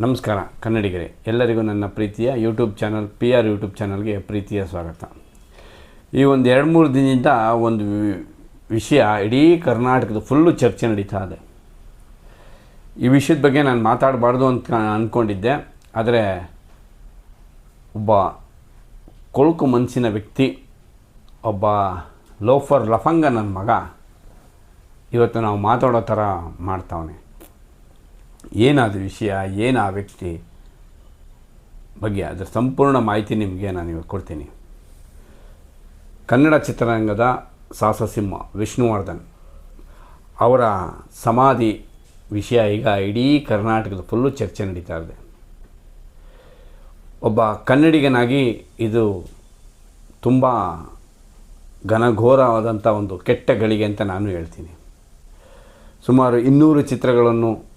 ನಮಸ್ಕಾರ, ಕನ್ನಡಿಗರೇ. ಎಲ್ಲರಿಗೂ ನನ್ನ ಪ್ರೀತಿಯ YouTube channel P R YouTube ಚಾನಲ್ಗೆ ಪ್ರೀತಿಯ ಸ್ವಾಗತ. ಈ ಒಂದು ಎರಡು ಮೂರು ದಿನದಿಂದ ಒಂದು ವಿಷಯ ಇಡೀ ಕರ್ನಾಟಕದ ಫುಲ್ಲು ಚರ್ಚೆ ನಡೀತಾ ಇದೆ. ಈ ವಿಷಯದ ಬಗ್ಗೆ ನಾನು ಮಾತಾಡಬಾರ್ದು ಅಂತ ಅಂದ್ಕೊಂಡಿದ್ದೆ ಆದರೆ ಒಬ್ಬ ಕೊಳಕು ಮನಸ್ಸಿನ ವ್ಯಕ್ತಿ, ಒಬ್ಬ ಲೋಫರ್ ಲಫಂಗ ನನ್ನ ಮಗ ಇವತ್ತು ನಾವು ಮಾತಾಡೋ ಥರ ಮಾಡ್ತಾವನೆ. ಏನಾದ ವಿಷಯ ಏನು ಆ ವ್ಯಕ್ತಿ ಬಗ್ಗೆ ಅದರ ಸಂಪೂರ್ಣ ಮಾಹಿತಿ ನಿಮಗೆ ನಾನು ಇವತ್ತು ಕೊಡ್ತೀನಿ. ಕನ್ನಡ ಚಿತ್ರರಂಗದ ಸಾಹಸಸಿಂಹ ವಿಷ್ಣುವರ್ಧನ್ ಅವರ ಸಮಾಧಿ ವಿಷಯ ಈಗ ಇಡೀ ಕರ್ನಾಟಕದ ಫುಲ್ಲು ಚರ್ಚೆ ನಡೀತಾ ಇದೆ. ಒಬ್ಬ ಕನ್ನಡಿಗನಾಗಿ ಇದು ತುಂಬ ಘನಘೋರವಾದಂಥ ಒಂದು ಕೆಟ್ಟ ಗಳಿಗೆ ಅಂತ ನಾನು ಹೇಳ್ತೀನಿ. ಸುಮಾರು ಇನ್ನೂರು ಚಿತ್ರಗಳನ್ನು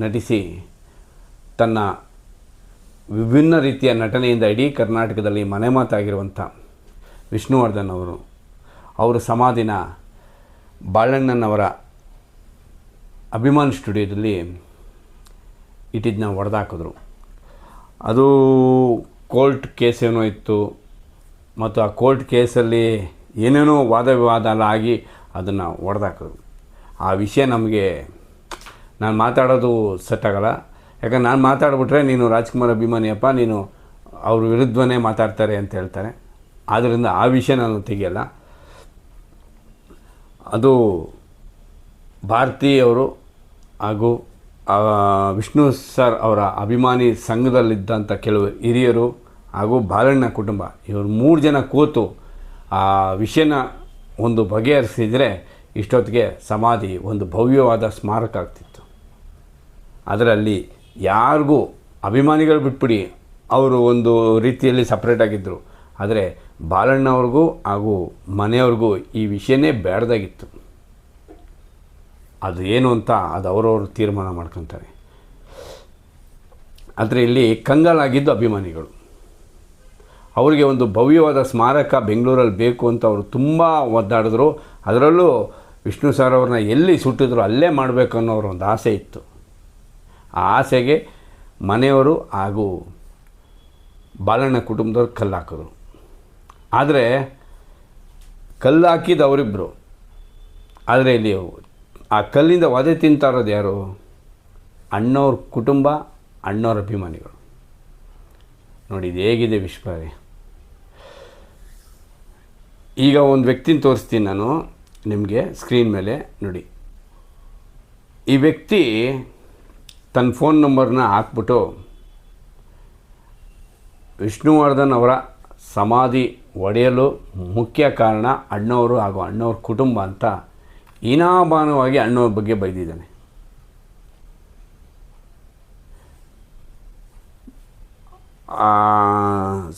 ನಟಿಸಿ ತನ್ನ ವಿಭಿನ್ನ ರೀತಿಯ ನಟನೆಯಿಂದ ಇಡೀ ಕರ್ನಾಟಕದಲ್ಲಿ ಮನೆ ಮಾತಾಗಿರುವಂಥ ವಿಷ್ಣುವರ್ಧನ್ ಅವರು, ಅವರ ಸಮಾಧಿನ ಬಾಳಣ್ಣನವರ ಅಭಿಮಾನ್ ಸ್ಟುಡಿಯೋದಲ್ಲಿ ಇಟ್ಟಿದ್ದನ್ನ ಹೊಡೆದಾಕಿದ್ರು. ಅದು ಕೋರ್ಟ್ ಕೇಸ್ ಏನೋ ಇತ್ತು. ಮತ್ತು ಆ ಕೋರ್ಟ್ ಕೇಸಲ್ಲಿ ಏನೇನೋ ವಾದ ವಿವಾದ ಎಲ್ಲ ಆಗಿ ಅದನ್ನು ಹೊಡೆದಾಕಿದ್ರು. ಆ ವಿಷಯ ನಮಗೆ ನಾನು ಮಾತಾಡೋದು ಸೆಟ್ ಆಗಲ್ಲ. ಯಾಕಂದ್ರೆ ನಾನು ಮಾತಾಡಿಬಿಟ್ರೆ ನೀನು ರಾಜ್ಕುಮಾರ್ ಅಭಿಮಾನಿಯಪ್ಪ, ನೀನು ಅವ್ರ ವಿರುದ್ಧವೇ ಮಾತಾಡ್ತಾರೆ ಅಂತ ಹೇಳ್ತಾರೆ. ಆದ್ದರಿಂದ ಆ ವಿಷಯ ನಾನು ತೆಗೆಯಲ್ಲ. ಅದು ಭಾರತೀಯವರು ಹಾಗೂ ವಿಷ್ಣು ಸರ್ ಅವರ ಅಭಿಮಾನಿ ಸಂಘದಲ್ಲಿದ್ದಂಥ ಕೆಲವು ಹಿರಿಯರು ಹಾಗೂ ಬಾಲಣ್ಣ ಕುಟುಂಬ, ಇವರು ಮೂರು ಜನ ಕೂತು ಆ ವಿಷಯನ ಒಂದು ಬಗೆಹರಿಸಿದರೆ ಇಷ್ಟೊತ್ತಿಗೆ ಸಮಾಧಿ ಒಂದು ಭವ್ಯವಾದ ಸ್ಮಾರಕ ಆಗ್ತಿತ್ತು. ಅದರಲ್ಲಿ ಯಾರಿಗೂ ಅಭಿಮಾನಿಗಳು ಬಿಟ್ಬಿಡಿ. ಅವರು ಒಂದು ರೀತಿಯಲ್ಲಿ ಸಪ್ರೇಟಾಗಿದ್ದರು ಆದರೆ ಬಾಲಣ್ಣವ್ರಿಗೂ ಹಾಗೂ ಮನೆಯವ್ರಿಗೂ ಈ ವಿಷಯನೇ ಬೇಡದಾಗಿತ್ತು. ಅದು ಏನು ಅಂತ ಅದು ಅವರವರು ತೀರ್ಮಾನ ಮಾಡ್ಕೊತಾರೆ. ಆದರೆ ಇಲ್ಲಿ ಕಂಗಾಲಾಗಿದ್ದು ಅಭಿಮಾನಿಗಳು. ಅವರಿಗೆ ಒಂದು ಭವ್ಯವಾದ ಸ್ಮಾರಕ ಬೆಂಗಳೂರಲ್ಲಿ ಬೇಕು ಅಂತ ಅವರು ತುಂಬ ಒದ್ದಾಡಿದ್ರು. ಅದರಲ್ಲೂ ವಿಷ್ಣು ಸರ್ ಅವ್ರನ್ನ ಎಲ್ಲಿ ಸುಟ್ಟಿದ್ರು ಅಲ್ಲೇ ಮಾಡಬೇಕು ಅನ್ನೋ ಒಂದು ಆಸೆ ಇತ್ತು. ಆಸೆಗೆ ಮನೆಯವರು ಹಾಗೂ ಬಾಲಣ್ಣ ಕುಟುಂಬದವ್ರು ಕಲ್ಲು ಹಾಕಿದ್ರು ಆದರೆ ಕಲ್ಲು ಅವರಿಬ್ಬರು ಆದರೆ ಇಲ್ಲಿ ಆ ಕಲ್ಲಿಂದ ವಧೆ ತಿಂತಾ ಇರೋದು ಯಾರು? ಅಣ್ಣವ್ರ ಕುಟುಂಬ, ಅಣ್ಣವ್ರ ಅಭಿಮಾನಿಗಳು. ನೋಡಿ, ಇದು ಹೇಗಿದೆ ವಿಶ್ವಾರಿ. ಈಗ ಒಂದು ವ್ಯಕ್ತಿನ ತೋರಿಸ್ತೀನಿ ನಾನು ನಿಮಗೆ ಸ್ಕ್ರೀನ್ ಮೇಲೆ, ನೋಡಿ. ಈ ವ್ಯಕ್ತಿ ತನ್ನ ಫೋನ್ ನಂಬರ್ನ ಹಾಕ್ಬಿಟ್ಟು ವಿಷ್ಣುವರ್ಧನ್ ಅವರ ಸಮಾಧಿ ಒಡೆಯಲು ಮುಖ್ಯ ಕಾರಣ ಅಣ್ಣವರು ಹಾಗೂ ಅಣ್ಣವ್ರ ಕುಟುಂಬ ಅಂತ ಹೀನಾಭಾನವಾಗಿ ಅಣ್ಣವ್ರ ಬಗ್ಗೆ ಬೈದಿದ್ದಾನೆ.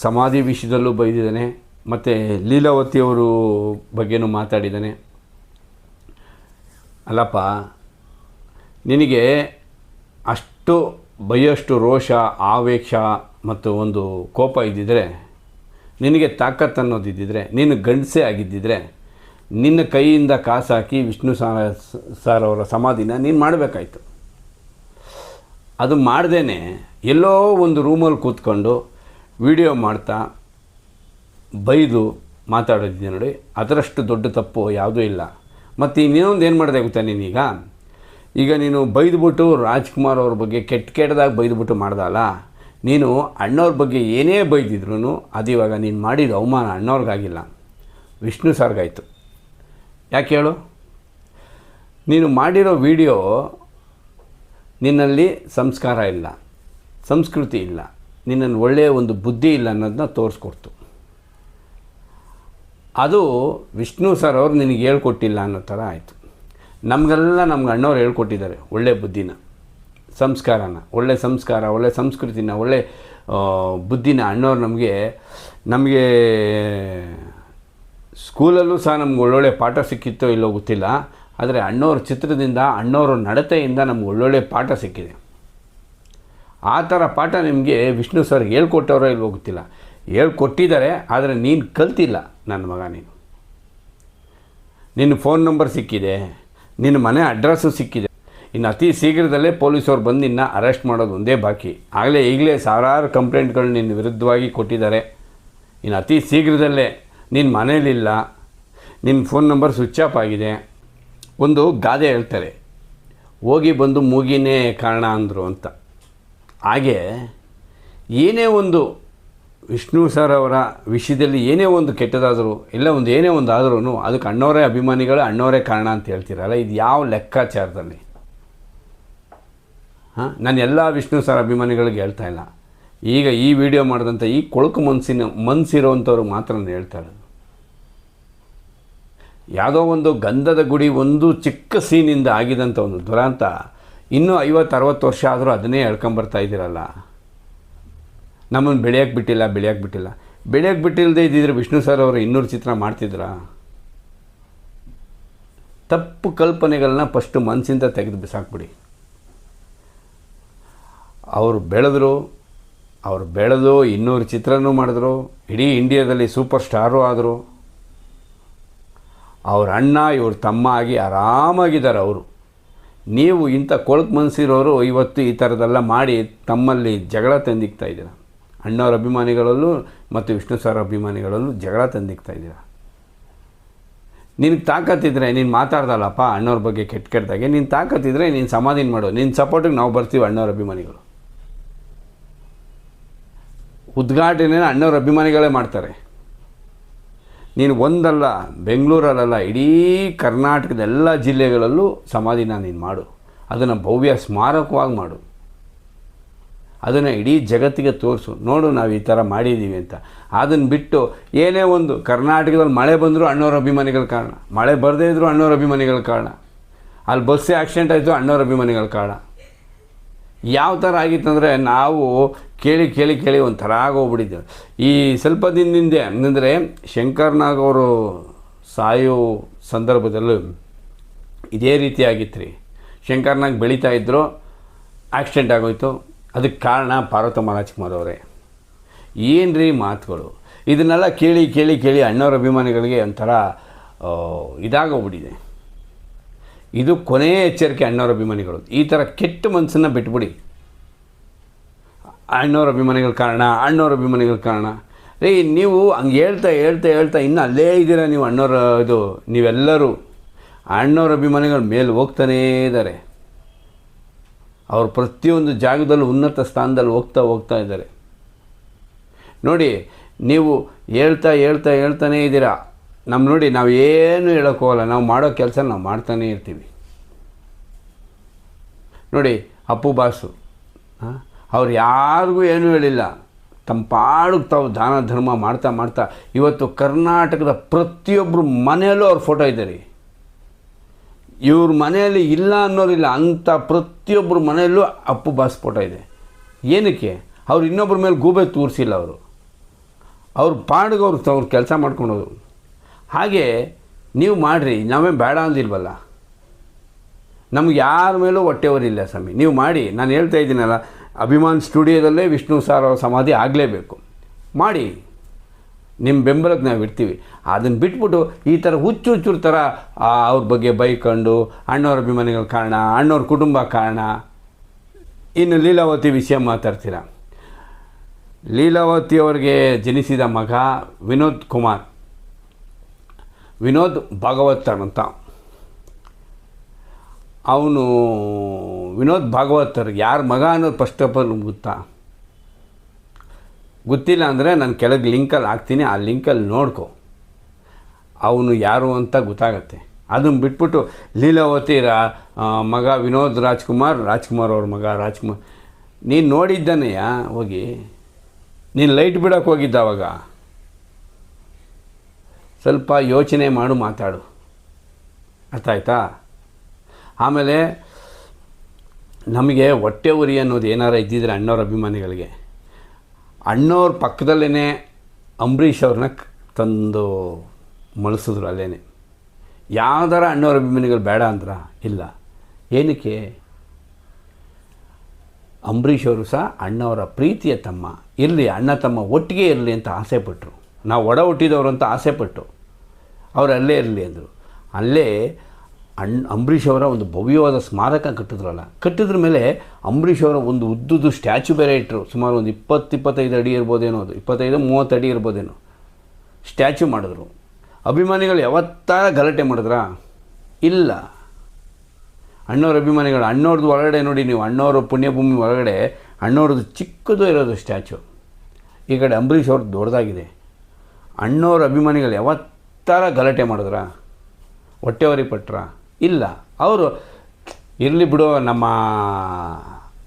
ಸಮಾಧಿ ವಿಷಯದಲ್ಲೂ ಬೈದಿದ್ದಾನೆ, ಮತ್ತು ಲೀಲಾವತಿಯವರು ಬಗ್ಗೆನೂ ಮಾತಾಡಿದ್ದಾನೆ. ಅಲ್ಲಪ್ಪ, ನಿನಗೆ ಅಷ್ಟು ಬಯ್ಯಷ್ಟು ರೋಷ, ಆವೇಶ ಮತ್ತು ಒಂದು ಕೋಪ ಇದ್ದಿದ್ರೆ, ನಿನಗೆ ತಾಕತ್ತು ಅನ್ನೋದಿದ್ದಿದ್ರೆ, ನೀನು ಗಂಡಸೇ ಆಗಿದ್ದಿದ್ರೆ, ನಿನ್ನ ಕೈಯಿಂದ ಕಾಸು ಹಾಕಿ ವಿಷ್ಣು ಸಾರ ಸಾರ್ ಅವರ ಸಮಾಧಿನ ನೀನು ಮಾಡಬೇಕಾಯ್ತು. ಅದು ಮಾಡ್ದೇ ಎಲ್ಲೋ ಒಂದು ರೂಮಲ್ಲಿ ಕೂತ್ಕೊಂಡು ವಿಡಿಯೋ ಮಾಡ್ತಾ ಬೈದು ಮಾತಾಡೋದಿದೆ ನೋಡಿ, ಅದರಷ್ಟು ದೊಡ್ಡ ತಪ್ಪು ಯಾವುದೂ ಇಲ್ಲ. ಮತ್ತು ಇನ್ನೊಂದು ಏನು ಮಾಡಿದೆ ಗೊತ್ತಾ ನೀನೀಗ? ಈಗ ನೀನು ಬೈದ್ಬಿಟ್ಟು ರಾಜ್ಕುಮಾರ್ ಅವ್ರ ಬಗ್ಗೆ ಕೆಟ್ಟ ಕೆಟ್ಟದಾಗಿ ಬೈದ್ಬಿಟ್ಟು ಮಾಡ್ದಲ್ಲ, ನೀನು ಅಣ್ಣವ್ರ ಬಗ್ಗೆ ಏನೇ ಬೈದಿದ್ರು ಅದು ಇವಾಗ ನೀನು ಮಾಡಿದ ಅವಮಾನ ಅಣ್ಣವ್ರಿಗಾಗಿಲ್ಲ. ವಿಷ್ಣು ಸರ್ಗಾಯಿತು. ಯಾಕೆ ಹೇಳು? ನೀನು ಮಾಡಿರೋ ವಿಡಿಯೋ ನಿನ್ನಲ್ಲಿ ಸಂಸ್ಕಾರ ಇಲ್ಲ, ಸಂಸ್ಕೃತಿ ಇಲ್ಲ ನಿನ್ನನ್ನು ಒಳ್ಳೆಯ ಒಂದು ಬುದ್ಧಿ ಇಲ್ಲ ಅನ್ನೋದನ್ನ ತೋರಿಸ್ಕೊಡ್ತು. ಅದು ವಿಷ್ಣು ಸರ್ ಅವರು ನಿನಗೆ ಹೇಳ್ಕೊಟ್ಟಿಲ್ಲ ಅನ್ನೋ ಥರ ಆಯಿತು. ನಮಗೆಲ್ಲ ನಮ್ಗೆ ಅಣ್ಣವ್ರು ಹೇಳ್ಕೊಟ್ಟಿದ್ದಾರೆ, ಒಳ್ಳೆ ಬುದ್ಧಿನ, ಸಂಸ್ಕಾರನ, ಒಳ್ಳೆ ಸಂಸ್ಕಾರ, ಒಳ್ಳೆ ಸಂಸ್ಕೃತಿನ, ಒಳ್ಳೆ ಬುದ್ಧಿನ ಅಣ್ಣವ್ರು ನಮಗೆ ನಮಗೆ ಸ್ಕೂಲಲ್ಲೂ ಸಹ ನಮ್ಗೆ ಒಳ್ಳೊಳ್ಳೆ ಪಾಠ ಸಿಕ್ಕಿತ್ತೋ ಇಲ್ಲೋ ಗೊತ್ತಿಲ್ಲ, ಆದರೆ ಅಣ್ಣವ್ರ ಚಿತ್ರದಿಂದ, ಅಣ್ಣವ್ರ ನಡತೆಯಿಂದ ನಮ್ಗೆ ಒಳ್ಳೊಳ್ಳೆ ಪಾಠ ಸಿಕ್ಕಿದೆ. ಆ ಥರ ಪಾಠ ನಿಮಗೆ ವಿಷ್ಣು ಸರ್ ಹೇಳ್ಕೊಟ್ಟವರೋ ಇಲ್ವೋ ಗೊತ್ತಿಲ್ಲ. ಹೇಳ್ಕೊಟ್ಟಿದ್ದಾರೆ, ಆದರೆ ನೀನು ಕಲ್ತಿಲ್ಲ ನನ್ನ ಮಗ ನೀನು. ನಿನ್ನ ಫೋನ್ ನಂಬರ್ ಸಿಕ್ಕಿದೆ. ನಿನ್ನ ಮನೆ ಅಡ್ರೆಸ್ಸು ಸಿಕ್ಕಿದೆ. ಇನ್ನು ಅತಿ ಶೀಘ್ರದಲ್ಲೇ ಪೊಲೀಸವ್ರು ಬಂದು ನಿನ್ನ ಅರೆಸ್ಟ್ ಮಾಡೋದು ಒಂದೇ ಬಾಕಿ. ಆಗಲೇ ಈಗಲೇ ಸಾವಿರಾರು ಕಂಪ್ಲೇಂಟ್ಗಳು ನಿನ್ನ ವಿರುದ್ಧವಾಗಿ ಕೊಟ್ಟಿದ್ದಾರೆ. ಇನ್ನು ಅತಿ ಶೀಘ್ರದಲ್ಲೇ ನಿನ್ನ ಮನೇಲಿಲ್ಲ, ನಿನ್ನ ಫೋನ್ ನಂಬರ್ ಸ್ವಿಚ್ ಆಫ್ ಆಗಿದೆ. ಒಂದು ಗಾದೆ ಹೇಳ್ತಾರೆ, ಹೋಗಿ ಬಂದು ಮೂಗಿನೇ ಕಾರಣ ಅಂದರು ಅಂತ. ಹಾಗೆ ಏನೇ ಒಂದು ವಿಷ್ಣು ಸರ್ ಅವರ ವಿಷಯದಲ್ಲಿ ಏನೇ ಒಂದು ಕೆಟ್ಟದಾದರೂ ಇಲ್ಲ ಒಂದು ಏನೇ ಒಂದು ಆದರೂ ಅದಕ್ಕೆ ಅಣ್ಣವರೇ ಅಭಿಮಾನಿಗಳು, ಅಣ್ಣವರೇ ಕಾರಣ ಅಂತ ಹೇಳ್ತೀರಲ್ಲ. ಇದು ಯಾವ ಲೆಕ್ಕಾಚಾರದಲ್ಲಿ? ಹಾಂ? ನಾನು ಎಲ್ಲ ವಿಷ್ಣು ಸರ್ ಅಭಿಮಾನಿಗಳಿಗೆ ಹೇಳ್ತಾ ಇಲ್ಲ. ಈಗ ಈ ವಿಡಿಯೋ ಮಾಡಿದಂಥ ಈ ಕೊಳಕು ಮನಸ್ಸಿನ ಮನಸ್ಸಿರೋವಂಥವ್ರು ಮಾತ್ರ ನಾನು ಹೇಳ್ತಾ ಇರೋದು. ಯಾವುದೋ ಒಂದು ಗಂಧದ ಗುಡಿ ಒಂದು ಚಿಕ್ಕ ಸೀನಿಂದ ಆಗಿದಂಥ ಒಂದು ದುರಾಂತ ಇನ್ನೂ ಐವತ್ತು, ಅರವತ್ತು ವರ್ಷ ಆದರೂ ಅದನ್ನೇ ಹೇಳ್ಕೊಂಬರ್ತಾ ಇದ್ದೀರಲ್ಲ. ನಮ್ಮನ್ನು ಬೆಳೆಯೋಕೆ ಬಿಟ್ಟಿಲ್ಲ ಬೆಳೆಯೋಕೆ ಬಿಟ್ಟಿಲ್ಲ. ಬೆಳೆಯೋಕೆ ಬಿಟ್ಟಿಲ್ಲದೆ ಇದ್ದಿದ್ರೆ ವಿಷ್ಣು ಸರ್ ಅವರು ಇನ್ನೂರು ಚಿತ್ರ ಮಾಡ್ತಿದ್ರಾ? ತಪ್ಪು ಕಲ್ಪನೆಗಳನ್ನ ಫಸ್ಟು ಮನಸ್ಸಿಂದ ತೆಗೆದು ಬಿಸಾಕ್ಬಿಡಿ. ಅವರು ಬೆಳೆದ್ರು, ಅವ್ರು ಬೆಳೆದು ಇನ್ನೂರು ಚಿತ್ರನೂ ಮಾಡಿದ್ರು, ಇಡೀ ಇಂಡಿಯಾದಲ್ಲಿ ಸೂಪರ್ ಸ್ಟಾರು ಆದರು. ಅವ್ರ ಅಣ್ಣ, ಇವ್ರ ತಮ್ಮ ಆಗಿ ಆರಾಮಾಗಿದ್ದಾರೆ ಅವರು. ನೀವು ಇಂಥ ಕೊಳಕು ಮನಸ್ಸಿರೋರು ಇವತ್ತು ಈ ಥರದ್ದೆಲ್ಲ ಮಾಡಿ ತಮ್ಮಲ್ಲಿ ಜಗಳ ತಂದಿಕ್ತಾ ಇದ್ದೀರ? ಅಣ್ಣವ್ರ ಅಭಿಮಾನಿಗಳಲ್ಲೂ ಮತ್ತು ವಿಷ್ಣು ಸಾರ ಅಭಿಮಾನಿಗಳಲ್ಲೂ ಜಗಳ ತಂದಿಕ್ತಾ ಇದ್ದೀರ? ನಿನಗೆ ತಾಕತ್ತಿದ್ರೆ ನೀನು ಮಾತಾಡ್ದಲ್ಲಪ್ಪ ಅಣ್ಣವ್ರ ಬಗ್ಗೆ ಕೆಟ್ಟ ಕೆಟ್ಟದಾಗೆ ನೀನು ತಾಕತ್ತಿದ್ರೆ ನೀನು ಸಮಾಧಾನ ಮಾಡು ನಿನ್ನ ಸಪೋರ್ಟಿಗೆ ನಾವು ಬರ್ತೀವಿ ಅಣ್ಣವ್ರ ಅಭಿಮಾನಿಗಳು. ಉದ್ಘಾಟನೆ ಅಣ್ಣವ್ರ ಅಭಿಮಾನಿಗಳೇ ಮಾಡ್ತಾರೆ. ನೀನು ಒಂದಲ್ಲ ಬೆಂಗಳೂರಲ್ಲ ಇಡೀ ಕರ್ನಾಟಕದ ಎಲ್ಲ ಜಿಲ್ಲೆಗಳಲ್ಲೂ ಸಮಾಧಿನ ನೀನು ಮಾಡು. ಅದನ್ನು ಭವ್ಯ ಸ್ಮಾರಕವಾಗಿ ಮಾಡು. ಅದನ್ನು ಇಡೀ ಜಗತ್ತಿಗೆ ತೋರಿಸು. ನೋಡು ನಾವು ಈ ಥರ ಮಾಡಿದ್ದೀವಿ ಅಂತ. ಅದನ್ನು ಬಿಟ್ಟು ಏನೇ ಒಂದು ಕರ್ನಾಟಕದಲ್ಲಿ ಮಳೆ ಬಂದರೂ ಅಣ್ಣವ್ರ ಅಭಿಮಾನಿಗಳ ಕಾರಣ. ಮಳೆ ಬರದೇ ಇದ್ದರೂ ಅಣ್ಣವ್ರ ಅಭಿಮಾನಿಗಳ ಕಾರಣ. ಅಲ್ಲಿ ಬಸ್ಸೇ ಆಕ್ಸಿಡೆಂಟ್ ಆಯಿತು ಅಣ್ಣವ್ರ ಅಭಿಮಾನಿಗಳ ಕಾರಣ. ಯಾವ ಥರ ಆಗಿತ್ತಂದರೆ ನಾವು ಕೇಳಿ ಕೇಳಿ ಕೇಳಿ ಒಂಥರ ಆಗೋಗ್ಬಿಟ್ಟಿದ್ದೇವೆ ಈ ಸ್ವಲ್ಪ ದಿನದಿಂದ ಅಂದರೆ ಶಂಕರ್ನಾಗ್ ಅವರು ಸಾಯೋ ಸಂದರ್ಭದಲ್ಲೂ ಇದೇ ರೀತಿ ಆಗಿತ್ತು ರೀ ಶಂಕರ್ನಾಗ್ ಬೆಳೀತಾ ಇದ್ದರು ಆಕ್ಸಿಡೆಂಟ್ ಆಗೋಯ್ತು. ಅದಕ್ಕೆ ಕಾರಣ ಪಾರ್ವತಮ್ಮ ರಾಜ್ಕುಮಾರ್ ಅವರೇ. ಏನು ರೀ ಮಾತುಗಳು? ಇದನ್ನೆಲ್ಲ ಕೇಳಿ ಕೇಳಿ ಕೇಳಿ ಅಣ್ಣವ್ರ ಅಭಿಮಾನಿಗಳಿಗೆ ಒಂಥರ ಇದಾಗೋಗ್ಬಿಟ್ಟಿದೆ. ಇದು ಕೊನೆಯ ಎಚ್ಚರಿಕೆ ಅಣ್ಣವ್ರ ಅಭಿಮಾನಿಗಳು. ಈ ಥರ ಕೆಟ್ಟ ಮನಸ್ಸನ್ನು ಬಿಟ್ಬಿಡಿ. ಅಣ್ಣವ್ರ ಅಭಿಮಾನಿಗಳ ಕಾರಣ, ಅಣ್ಣವ್ರ ಅಭಿಮಾನಿಗಳ ಕಾರಣ. ರೀ, ನೀವು ಹಂಗೆ ಹೇಳ್ತಾ ಹೇಳ್ತಾ ಹೇಳ್ತಾ ಇನ್ನೂ ಅಲ್ಲೇ ಇದ್ದೀರಾ ನೀವು ಅಣ್ಣವ್ರ, ಇದು, ನೀವೆಲ್ಲರೂ. ಅಣ್ಣವ್ರ ಅಭಿಮಾನಿಗಳು ಮೇಲೆ ಹೋಗ್ತಾನೇ ಇದ್ದಾರೆ. ಅವರು ಪ್ರತಿಯೊಂದು ಜಾಗದಲ್ಲೂ ಉನ್ನತ ಸ್ಥಾನದಲ್ಲಿ ಹೋಗ್ತಾ ಹೋಗ್ತಾ ಇದ್ದಾರೆ. ನೋಡಿ, ನೀವು ಹೇಳ್ತಾ ಹೇಳ್ತಾ ಹೇಳ್ತಾನೇ ಇದ್ದೀರಾ. ನಮ್ಮ ನೋಡಿ, ನಾವು ಏನು ಹೇಳೋಕ್ಕೋಗಲ್ಲ ನಾವು ಮಾಡೋ ಕೆಲಸ ನಾವು ಮಾಡ್ತಾನೇ ಇರ್ತೀವಿ. ನೋಡಿ, ಅಪ್ಪು ಬಾಸು ಅವ್ರು ಯಾರಿಗೂ ಏನೂ ಹೇಳಿಲ್ಲ. ತಮ್ಮ ಪಾಡಿಗೆ ತಾವು ದಾನ ಧರ್ಮ ಮಾಡ್ತಾ ಮಾಡ್ತಾ ಇವತ್ತು ಕರ್ನಾಟಕದ ಪ್ರತಿಯೊಬ್ಬರು ಮನೆಯಲ್ಲೂ ಅವ್ರ ಫೋಟೋ ಇದ್ದಾರೆ. ಇವ್ರ ಮನೆಯಲ್ಲಿ ಇಲ್ಲ ಅನ್ನೋರಿಲ್ಲ ಅಂಥ ಪ್ರತಿಯೊಬ್ಬರ ಮನೆಯಲ್ಲೂ ಅಪ್ಪು ಬಾಸ್ಫೋಟ ಇದೆ. ಏನಕ್ಕೆ? ಅವ್ರು ಇನ್ನೊಬ್ಬರ ಮೇಲೆ ಗೂಬೆ ತೋರಿಸಿಲ್ಲ ಅವರು. ಅವ್ರ ಪಾಡಿಗೆ ಅವ್ರು ಅವ್ರ ಕೆಲಸ ಮಾಡ್ಕೊಳೋದು ಹಾಗೆ ನೀವು ಮಾಡಿರಿ, ನಾವೇ ಬೇಡ ಅಂದಿಲ್ವಲ್ಲ? ನಮ್ಗೆ ಯಾರ ಮೇಲೂ ಹೊಟ್ಟೆವರಿಲ್ಲ ಸ್ವಾಮಿ. ನೀವು ಮಾಡಿ, ನಾನು ಹೇಳ್ತಾ ಇದ್ದೀನಲ್ಲ, ಅಭಿಮಾನ್ ಸ್ಟುಡಿಯೋದಲ್ಲೇ ವಿಷ್ಣು ಸಾರ್ ಅವರ ಸಮಾಧಿ ಆಗಲೇಬೇಕು. ಮಾಡಿ. ನಿಮ್ಮ ಬೆಂಬಲಕ್ಕೆ ನಾವು ಇರ್ತೀವಿ ಅದನ್ನು ಬಿಟ್ಬಿಟ್ಟು ಈ ಥರ ಹುಚ್ಚು ಹುಚ್ಚುರ ಥರ ಅವ್ರ ಬಗ್ಗೆ ಬೈಕೊಂಡು, ಅಣ್ಣವ್ರ ಅಭಿಮಾನಿಗಳ ಕಾರಣ, ಅಣ್ಣವ್ರ ಕುಟುಂಬ ಕಾರಣ. ಇನ್ನು ಲೀಲಾವತಿ ವಿಷಯ ಮಾತಾಡ್ತೀರ? ಲೀಲಾವತಿ ಅವರಿಗೆ ಜನಿಸಿದ ಮಗ ವಿನೋದ್ ಕುಮಾರ್. ವಿನೋದ್ ಭಾಗವತರ್ ಅಂತ. ಅವನು ವಿನೋದ್ ಭಾಗವತರ್ ಯಾರ ಮಗ ಅನ್ನೋದು ಫಸ್ಟ್ ಆಫ್ ಆಲ್ ಗೊತ್ತಾ? ಗೊತ್ತಿಲ್ಲ ಅಂದರೆ ನಾನು ಕೆಳಗೆ ಲಿಂಕಲ್ಲಿ ಹಾಕ್ತೀನಿ, ಆ ಲಿಂಕಲ್ಲಿ ನೋಡ್ಕೊ. ಅವನು ಯಾರು ಅಂತ ಗೊತ್ತಾಗತ್ತೆ. ಅದನ್ನು ಬಿಟ್ಬಿಟ್ಟು ಲೀಲಾವತಿ ರಾ ಮಗ ವಿನೋದ್ ರಾಜ್ಕುಮಾರ್ ರಾಜ್ಕುಮಾರ್ ಅವ್ರ ಮಗ ರಾಜ್ಕುಮಾರ್, ನೀನು ನೋಡಿದ್ದಾನೆಯ ಹೋಗಿ. ನೀನು ಲೈಟ್ ಬಿಡೋಕೆ ಹೋಗಿದ್ದ ಅವಾಗ. ಸ್ವಲ್ಪ ಯೋಚನೆ ಮಾಡು, ಮಾತಾಡು. ಅರ್ಥ ಆಯ್ತಾ ಆಮೇಲೆ ನಮಗೆ ಹೊಟ್ಟೆ ಉರಿ ಅನ್ನೋದು ಏನಾರ ಇದ್ದಿದ್ರೆ ಅಣ್ಣವ್ರ ಅಭಿಮಾನಿಗಳಿಗೆ. ಅಣ್ಣವ್ರ ಪಕ್ಕದಲ್ಲೇ ಅಂಬರೀಷ್ ಅವ್ರನ್ನ ತಂದು ಮಳಿಸಿದ್ರು ಅಲ್ಲೇ ಯಾವ್ದಾರ ಅಣ್ಣವ್ರ ಅಭಿಮಾನಿಗಳು ಬೇಡ ಅಂದ್ರ ಇಲ್ಲ. ಏನಕ್ಕೆ? ಅಂಬರೀಷ್ ಅವರು ಸಹ ಅಣ್ಣವರ ಪ್ರೀತಿಯ ತಮ್ಮ. ಇರಲಿ, ಅಣ್ಣ ತಮ್ಮ ಒಟ್ಟಿಗೆ ಇರಲಿ ಅಂತ ಆಸೆಪಟ್ಟರು ನಾವು ಒಡ ಹುಟ್ಟಿದವರು ಅಂತ ಆಸೆಪಟ್ಟು ಅವರು ಅಲ್ಲೇ ಇರಲಿ ಅಂದರು. ಅಲ್ಲೇ ಅಣ್ ಅಂಬರೀಷ್ ಅವರ ಒಂದು ಭವ್ಯವಾದ ಸ್ಮಾರಕ ಕಟ್ಟಿದ್ರಲ್ಲ. ಕಟ್ಟಿದ್ರ ಮೇಲೆ ಅಂಬರೀಷ್ ಅವರ ಒಂದು ಉದ್ದುದು ಸ್ಟ್ಯಾಚು ಬೇರೆ ಇಟ್ಟರು ಸುಮಾರು ಒಂದು ಇಪ್ಪತ್ತು ಇಪ್ಪತ್ತೈದು ಅಡಿ ಇರ್ಬೋದೇನೋ ಅದು. ಇಪ್ಪತ್ತೈದು, ಮೂವತ್ತು ಅಡಿ ಇರ್ಬೋದೇನೋ. ಸ್ಟ್ಯಾಚು ಮಾಡಿದ್ರು. ಅಭಿಮಾನಿಗಳು ಯಾವತ್ತಾರ ಗಲಾಟೆ ಮಾಡಿದ್ರಾ? ಇಲ್ಲ. ಅಣ್ಣವ್ರ ಅಭಿಮಾನಿಗಳು ಅಣ್ಣವ್ರದ್ದು ಒಳಗಡೆ ನೋಡಿ ನೀವು. ಅಣ್ಣವ್ರ ಪುಣ್ಯಭೂಮಿ ಒಳಗಡೆ ಅಣ್ಣವ್ರದ್ದು ಚಿಕ್ಕದು ಇರೋದು ಸ್ಟ್ಯಾಚು ಈ ಕಡೆ ಅಂಬರೀಷ್ ಅವ್ರದ್ದು ದೊಡ್ಡದಾಗಿದೆ ಅಣ್ಣವ್ರ ಅಭಿಮಾನಿಗಳು ಯಾವತ್ತಾರ ಗಲಾಟೆ ಮಾಡಿದ್ರ? ಹೊಟ್ಟೆವರಿ ಪಟ್ರ? ಇಲ್ಲ. ಅವರು, ಇರಲಿ ಬಿಡು ನಮ್ಮ,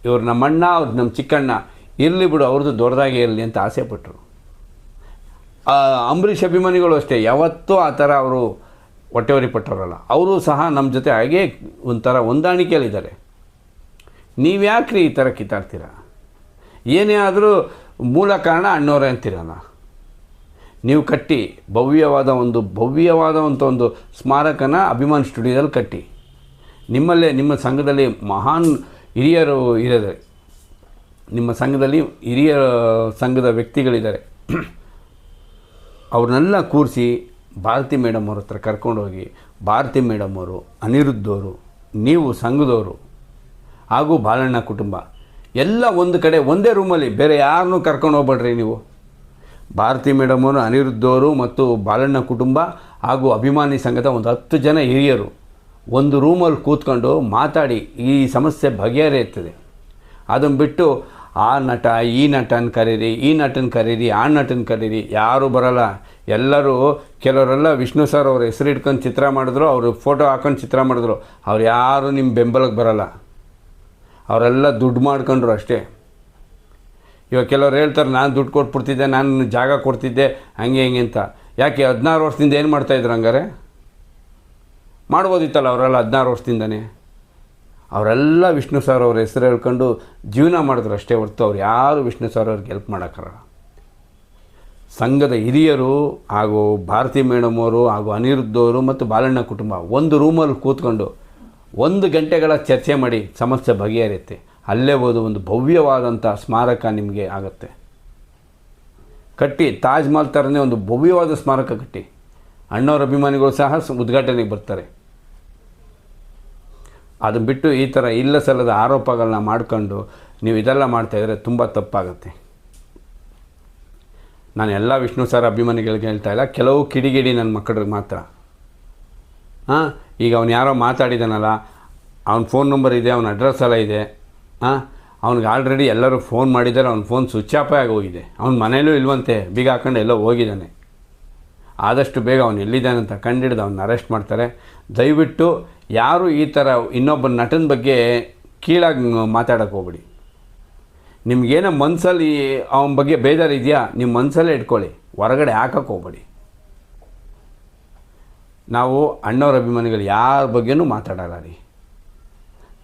ಇವ್ರು ನಮ್ಮಣ್ಣ ಅವ್ರು ನಮ್ಮ ಚಿಕ್ಕಣ್ಣ, ಇರಲಿ ಬಿಡು, ಅವ್ರದ್ದು ದೊಡ್ಡದಾಗಿ ಇರಲಿ ಅಂತ ಆಸೆ ಪಟ್ಟರು ಅಂಬರೀಷ್ ಅಭಿಮಾನಿಗಳು ಅಷ್ಟೇ, ಯಾವತ್ತೂ ಆ ಥರ ಅವರು ಹೊಟ್ಟೆವರಿ ಪಟ್ಟವರಲ್ಲ. ಅವರು ಸಹ ನಮ್ಮ ಜೊತೆ ಹಾಗೇ ಒಂಥರ ಹೊಂದಾಣಿಕೆಯಲ್ಲಿದ್ದಾರೆ. ನೀವು ಯಾಕ್ರಿ ಈ ಥರ ಕಿತ್ತಾಡ್ತೀರ? ಏನೇ ಆದರೂ ಮೂಲ ಕಾರಣ ಅಣ್ಣವರೇ ಅಂತೀರಲ್ಲ ನೀವು ಕಟ್ಟಿ ಭವ್ಯವಾದ ಒಂದು ಭವ್ಯವಾದಂಥ ಒಂದು ಸ್ಮಾರಕನ ಅಭಿಮಾನ್ ಸ್ಟುಡಿಯೋದಲ್ಲಿ ಕಟ್ಟಿ. ನಿಮ್ಮಲ್ಲೇ, ನಿಮ್ಮ ಸಂಘದಲ್ಲಿ ಮಹಾನ್ ಹಿರಿಯರು ಇದ್ದಾರೆ ನಿಮ್ಮ ಸಂಘದಲ್ಲಿ ಹಿರಿಯ ಸಂಘದ ವ್ಯಕ್ತಿಗಳಿದ್ದಾರೆ. ಅವ್ರನ್ನೆಲ್ಲ ಕೂರಿಸಿ ಭಾರತಿ ಮೇಡಮ್ ಅವ್ರ ಹತ್ರ ಕರ್ಕೊಂಡೋಗಿ, ಭಾರತಿ ಮೇಡಮ್ ಅವರು ಅನಿರುದ್ಧವರು ನೀವು ಸಂಘದವರು ಹಾಗೂ ಬಾಲಣ್ಣ ಕುಟುಂಬ, ಎಲ್ಲ ಒಂದು ಕಡೆ ಒಂದೇ ರೂಮಲ್ಲಿ ಬೇರೆ ಯಾರನ್ನೂ ಕರ್ಕೊಂಡು ಹೋಗ್ಬೇಡ್ರಿ ನೀವು. ಭಾರತಿ ಮೇಡಮವರು ಅನಿರುದ್ಧವರು ಮತ್ತು ಬಾಲಣ್ಣ ಕುಟುಂಬ ಹಾಗೂ ಅಭಿಮಾನಿ ಸಂಘದ ಒಂದು ಹತ್ತು ಜನ ಹಿರಿಯರು ಒಂದು ರೂಮಲ್ಲಿ ಕೂತ್ಕೊಂಡು ಮಾತಾಡಿ ಈ ಸಮಸ್ಯೆ ಬಗೆಹರಿಯುತ್ತದೆ ಅದನ್ನು ಬಿಟ್ಟು ಆ ನಟ, ಈ ನಟನ ಕರೀರಿ, ಈ ನಟನ ಕರೀರಿ, ಆ ನಟನ ಕರೀರಿ, ಯಾರೂ ಬರಲ್ಲ. ಎಲ್ಲರೂ ಕೆಲವರೆಲ್ಲ ವಿಷ್ಣು ಸರ್ ಅವ್ರ ಹೆಸರು ಇಟ್ಕೊಂಡು ಚಿತ್ರ ಮಾಡಿದ್ರು, ಅವರು ಫೋಟೋ ಹಾಕೊಂಡು ಚಿತ್ರ ಮಾಡಿದ್ರು. ಅವ್ರು ಯಾರೂ ನಿಮ್ಮ ಬೆಂಬಲಕ್ಕೆ ಬರಲ್ಲ. ಅವರೆಲ್ಲ ದುಡ್ಡು ಮಾಡ್ಕೊಂಡ್ರು ಅಷ್ಟೇ. ಇವಾಗ ಕೆಲವ್ರು ಹೇಳ್ತಾರೆ, ನಾನು ದುಡ್ಡು ಕೊಟ್ಬಿಡ್ತಿದ್ದೆ, ನಾನು ಜಾಗ ಕೊಡ್ತಿದ್ದೆ, ಹಂಗೆ ಹಿಂಗೆ ಅಂತ. ಯಾಕೆ ಹದಿನಾರು ವರ್ಷದಿಂದ ಏನು ಮಾಡ್ತಾಯಿದ್ರು ಹಂಗಾರೆ? ಮಾಡ್ಬೋದಿತ್ತಲ್ಲ ಅವರೆಲ್ಲ ಹದಿನಾರು ವರ್ಷದಿಂದನೇ? ಅವರೆಲ್ಲ ವಿಷ್ಣು ಸರ್ ಅವ್ರ ಹೆಸರು ಹೇಳ್ಕೊಂಡು ಜೀವನ ಮಾಡಿದ್ರು ಅಷ್ಟೇ ಹೊರತು ಅವ್ರು ಯಾರು ವಿಷ್ಣು ಸರ್ ಅವ್ರಿಗೆ ಹೆಲ್ಪ್ ಮಾಡೋಕ್ಕಾರ ಸಂಘದ ಹಿರಿಯರು ಹಾಗೂ ಭಾರತಿ ಮೇಡಮ್ ಅವರು ಹಾಗೂ ಅನಿರುದ್ಧವರು ಮತ್ತು ಬಾಲಣ್ಣ ಕುಟುಂಬ ಒಂದು ರೂಮಲ್ಲಿ ಕೂತ್ಕೊಂಡು ಒಂದು ಗಂಟೆಗಳ ಚರ್ಚೆ ಮಾಡಿ ಸಮಸ್ಯೆ ಬಗೆಹರಿಯುತ್ತೆ. ಅಲ್ಲೇ ಹೋದ ಒಂದು ಭವ್ಯವಾದಂಥ ಸ್ಮಾರಕ ನಿಮಗೆ ಆಗುತ್ತೆ. ಕಟ್ಟಿ, ತಾಜ್ ಮಹಲ್ ಥರನೇ ಒಂದು ಭವ್ಯವಾದ ಸ್ಮಾರಕ ಕಟ್ಟಿ. ಅಣ್ಣವ್ರ ಅಭಿಮಾನಿಗಳು ಸಹ ಉದ್ಘಾಟನೆಗೆ ಬರ್ತಾರೆ. ಅದು ಬಿಟ್ಟು ಈ ಥರ ಇಲ್ಲ ಸಲ್ಲದ ಆರೋಪಗಳನ್ನ ಮಾಡ್ಕೊಂಡು ನೀವು ಇದೆಲ್ಲ ಮಾಡ್ತಾಯಿದ್ರೆ ತುಂಬ ತಪ್ಪಾಗುತ್ತೆ. ನಾನು ಎಲ್ಲ ವಿಷ್ಣು ಸರ್ ಅಭಿಮಾನಿಗಳಿಗೆ ಹೇಳ್ತಾ ಇಲ್ಲ, ಕೆಲವು ಕಿಡಿಗಿಡಿ ನನ್ನ ಮಕ್ಕಳಿಗೆ ಮಾತ್ರ. ಹಾಂ, ಈಗ ಅವನು ಯಾರೋ ಮಾತಾಡಿದಾನಲ್ಲ, ಅವ್ನ ಫೋನ್ ನಂಬರ್ ಇದೆ, ಅವನ ಅಡ್ರೆಸ್ ಎಲ್ಲ ಇದೆ. ಹಾಂ? ಅವ್ನಿಗೆ ಆಲ್ರೆಡಿ ಎಲ್ಲರೂ ಫೋನ್ ಮಾಡಿದ್ದಾರೆ, ಅವ್ನ ಫೋನ್ ಸ್ವಿಚ್ ಆಫೇ ಆಗಿ ಹೋಗಿದೆ. ಅವ್ನ ಮನೇಲೂ ಇಲ್ವಂತೆ, ಬೀಗ ಹಾಕೊಂಡು ಎಲ್ಲೋ ಹೋಗಿದ್ದಾನೆ. ಆದಷ್ಟು ಬೇಗ ಅವನು ಎಲ್ಲಿದ್ದಾನೆ ಅಂತ ಕಂಡಿಡ್ದು ಅವ್ನ ಅರೆಸ್ಟ್ ಮಾಡ್ತಾರೆ. ದಯವಿಟ್ಟು ಯಾರು ಈ ಥರ ಇನ್ನೊಬ್ಬ ನಟನ ಬಗ್ಗೆ ಕೀಳಾಗಿ ಮಾತಾಡೋಕ್ಕೆ ಹೋಗ್ಬಿಡಿ. ನಿಮಗೇನೋ ಮನಸ್ಸಲ್ಲಿ ಅವನ ಬಗ್ಗೆ ಬೇಜಾರು ಇದೆಯಾ ನಿಮ್ಮ ಮನಸ್ಸಲ್ಲೇ ಇಟ್ಕೊಳ್ಳಿ. ಹೊರಗಡೆ ಹಾಕಕ್ಕೆ ಹೋಗ್ಬೇಡಿ. ನಾವು ಅಣ್ಣವ್ರ ಅಭಿಮಾನಿಗಳು ಯಾರ ಬಗ್ಗೆನೂ ಮಾತಾಡಲ್ಲ ರೀ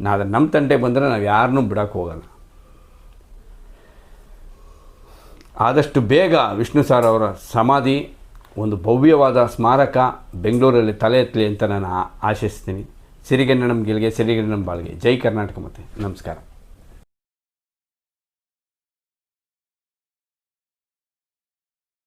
ನಾವು ನಮ್ಮ ತಂಟೆ ಬಂದರೆ ನಾವು ಯಾರನ್ನೂ ಬಿಡೋಕ್ಕೆ ಹೋಗಲ್ಲ. ಆದಷ್ಟು ಬೇಗ ವಿಷ್ಣು ಸಾರ್ ಅವರ ಸಮಾಧಿ, ಒಂದು ಭವ್ಯವಾದ ಸ್ಮಾರಕ ಬೆಂಗಳೂರಲ್ಲಿ ತಲೆ ಎತ್ತಲಿ ಅಂತ ನಾನು ಆಶಿಸ್ತೀನಿ. ನಮ್ಮ ಗೆಲ್ಗೆ ನಮ್ಮ ಬಾಳ್ಗೆ. ಜೈ ಕರ್ನಾಟಕ ಮತ್ತೆ. ನಮಸ್ಕಾರ.